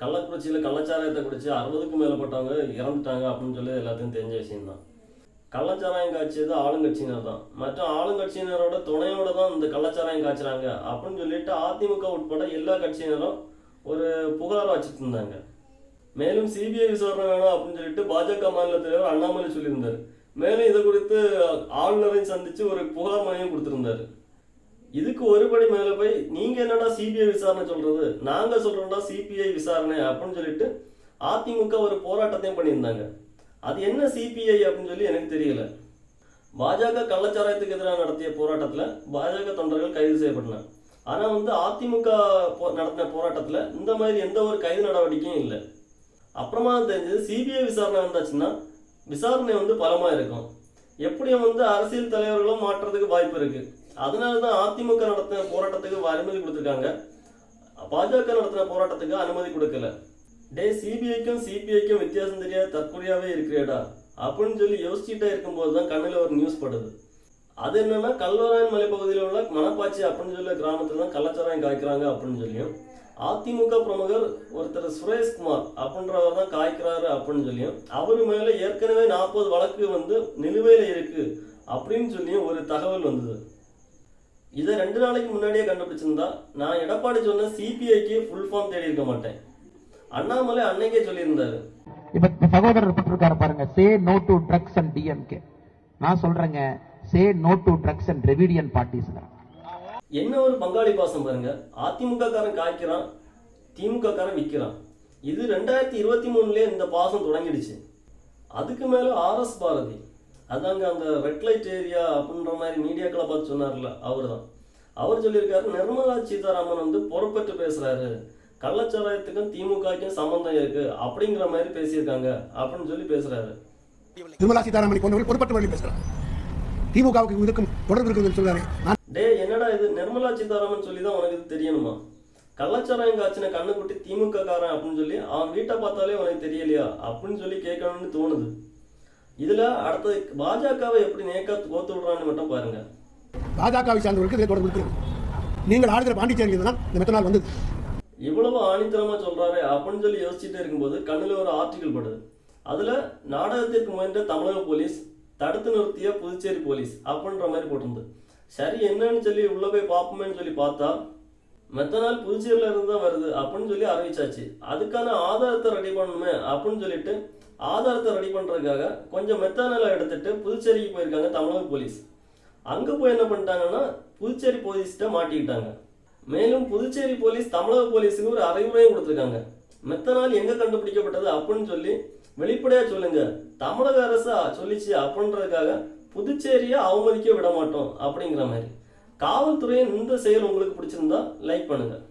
கள்ளக்குறிச்சியில் கள்ளச்சாராயத்தை குடித்து அறுபதுக்கும் மேற்பட்டவங்க இறந்துட்டாங்க அப்படின்னு சொல்லி எல்லாத்தையும் தெரிஞ்ச விஷயம்தான். கள்ளச்சாராயம் காய்ச்சது ஆளுங்கட்சியினர் தான் மற்றும் ஆளுங்கட்சியினரோட துணையோட தான் இந்த கள்ளச்சாராயம் காய்ச்சுறாங்க அப்படின்னு சொல்லிட்டு அதிமுக உட்பட எல்லா கட்சியினரும் ஒரு புகார் வச்சுட்டு இருந்தாங்க. மேலும் சிபிஐ விசாரணை வேணும் அப்படின்னு சொல்லிட்டு பாஜக மாநில தலைவர் அண்ணாமலை சொல்லியிருந்தார். மேலும் இதை குறித்து ஆளுநரையும் சந்திச்சு ஒரு புகார் மனையும் கொடுத்துருந்தாரு. இதுக்கு ஒருபடி மேல போய் நீங்க என்னடா சிபிஐ விசாரணை சொல்றது? நாங்க சொல்றோம்டா சிபிஐ விசாரணை அப்படின்னு சொல்லிட்டு அதிமுக ஒரு போராட்டத்தையும் பண்ணியிருந்தாங்க. அது என்ன சிபிஐ அப்படின்னு சொல்லி எனக்கு தெரியல. பாஜக கள்ளச்சாராயத்துக்கு எதிராக நடத்திய போராட்டத்தில் பாஜக தொண்டர்கள் கைது செய்யப்பட்டனர். ஆனால் வந்து அதிமுக நடத்தின போராட்டத்தில் இந்த மாதிரி எந்த ஒரு கைது நடவடிக்கையும் இல்லை. அப்புறமா தெரிஞ்சது சிபிஐ விசாரணை வந்தாச்சுன்னா விசாரணை வந்து பலமாக இருக்கும். எப்படியும் வந்து அரசியல் தலைவர்களும் மாற்றுறதுக்கு வாய்ப்பு இருக்குது அதனால தான் அதிமுக நடத்தின போராட்டத்துக்கு அனுமதி கொடுத்துருக்காங்க. பாஜக நடத்தின போராட்டத்துக்கு அனுமதி கொடுக்கல. டே சிபிஐக்கும் சிபிஐக்கும் வித்தியாசம் தெரியாத தற்கொலையாவே இருக்கிறேடா. அப்படின்னு சொல்லி யோசிச்சுட்டே இருக்கும்போது தான் கண்ணில் ஒரு நியூஸ் படுது. அது என்னன்னா கல்வராயன் மலைப்பகுதியில் உள்ள மணப்பாச்சி அப்படின்னு சொல்லி கிராமத்துல தான் கள்ளச்சாராயம் காய்க்கிறாங்க அப்படின்னு சொல்லியும் அதிமுக பிரமுகர் ஒருத்தர் சுரேஷ்குமார் அப்படின்றவர் தான் காய்க்கிறாரு அப்படின்னு சொல்லியும் அவர் மேல ஏற்கனவே நாற்பது வழக்கு வந்து நிலுவையில் இருக்கு அப்படின்னு சொல்லியும் ஒரு தகவல் வந்தது. இதை ரெண்டு நாளைக்கு முன்னாடியே கண்டுபிடிச்சிருந்தா நான் எடப்பாடி சொன்ன சிபிஐக்கு ஃபுல் ஃபார்ம் தேடி இருக்க மாட்டேன். அண்ணாமலை அன்னைக்கே சொல்லியிருந்தாரு. இப்ப சகோதரர் போட்டிருக்காரு பாருங்க. Say no to drugs and DMK நான் சொல்றேங்க. Say no to drugs and Dravidian parties என்ன ஒரு பங்காளி பாசம் பாருங்க. அதிமுக காரன் காய்க்கிறான் திமுக காரன் விற்கிறான் இது ரெண்டாயிரத்தி இருபத்தி மூணுலயே இந்த பாசம் தொடங்கிடுச்சு. அதுக்கு மேல ஆர்எஸ் பாரதி அதாங்க அந்த ரெட் லைட் ஏரியா அப்படின்ற மாதிரி மீடியாக்களை பார்த்து சொன்னார்ல அவர் தான் அவர் சொல்லியிருக்காரு நிர்மலா சீதாராமன் வந்து பொறுப்பேற்று பேசுறாரு. கள்ளச்சாராயத்துக்கும் திமுகக்கும் சம்பந்தம் இருக்கு அப்படிங்கிற மாதிரி பேசியிருக்காங்க அப்படின்னு சொல்லி பேசுறாரு. நிர்மலா சீதாராமன் போன்றவர்கள் பொறுப்பற்ற வழியில் பேசுகிறார். திமுகவுக்கு இதுக்கும் தொடர்பு இருக்கிறது சொல்றாரு. டேய் என்னடா இது? நிர்மலா சீதாராமன் சொல்லி தான் உனக்கு இது தெரியணுமா? கள்ளச்சாராயம் காய்ச்சின கண்ணுக்குட்டி திமுக காரன் அப்படின்னு சொல்லி அவன் வீட்டை பார்த்தாலே உனக்கு தெரியலையா? அப்படின்னு சொல்லி கேட்கணும்னு தோணுது. இதுல அடுத்தது பாஜகவை எப்படி நேக்கா கோத்து விடுறான்னு மட்டும் பாருங்க. பாஜகவை சார்ந்தவர்களுக்கு தொடர்பு இருக்கிறது. நீங்கள் ஆளுகிற பாண்டிச்சேரியில் தான் இந்த மெத்தனால் வந்தது. இவ்வளவு ஆணித்தரமா சொல்றாரு அப்படின்னு சொல்லி யோசிச்சுட்டே இருக்கும்போது கண்ணுல ஒரு ஆர்டிகல் படுது. அதுல நாடகத்திற்கு முயன்ற தமிழக போலீஸ் தடுத்து நிறுத்திய புதுச்சேரி போலீஸ் அப்படின்ற மாதிரி போட்டிருந்து சரி என்னன்னு சொல்லி உள்ள போய் பார்ப்போமேன்னு சொல்லி பார்த்தா மெத்தனால் புதுச்சேரியில இருந்து தான் வருது அப்படின்னு சொல்லி அறிவிச்சாச்சு. அதுக்கான ஆதாரத்தை ரெடி பண்ணணுமே அப்படின்னு சொல்லிட்டு ஆதாரத்தை ரெடி பண்றதுக்காக கொஞ்சம் மெத்தனால எடுத்துட்டு புதுச்சேரிக்கு போயிருக்காங்க தமிழக போலீஸ். அங்க போய் என்ன பண்ணிட்டாங்கன்னா புதுச்சேரி போலீஸ்கிட்ட மாட்டிக்கிட்டாங்க. மேலும் புதுச்சேரி போலீஸ் தமிழக போலீஸுக்கு ஒரு அறிவுரையும் கொடுத்துருக்காங்க. மெத்தனால் எங்க கண்டுபிடிக்கப்பட்டது அப்படின்னு சொல்லி வெளிப்படையா சொல்லுங்க. தமிழக அரசு சொல்லிச்சு அப்படின்றதுக்காக புதுச்சேரியை அவமதிக்க விட மாட்டோம் அப்படிங்கிற மாதிரி. காவல்துறையின் இந்த செயல் உங்களுக்கு பிடிச்சிருந்தா லைக் பண்ணுங்கள்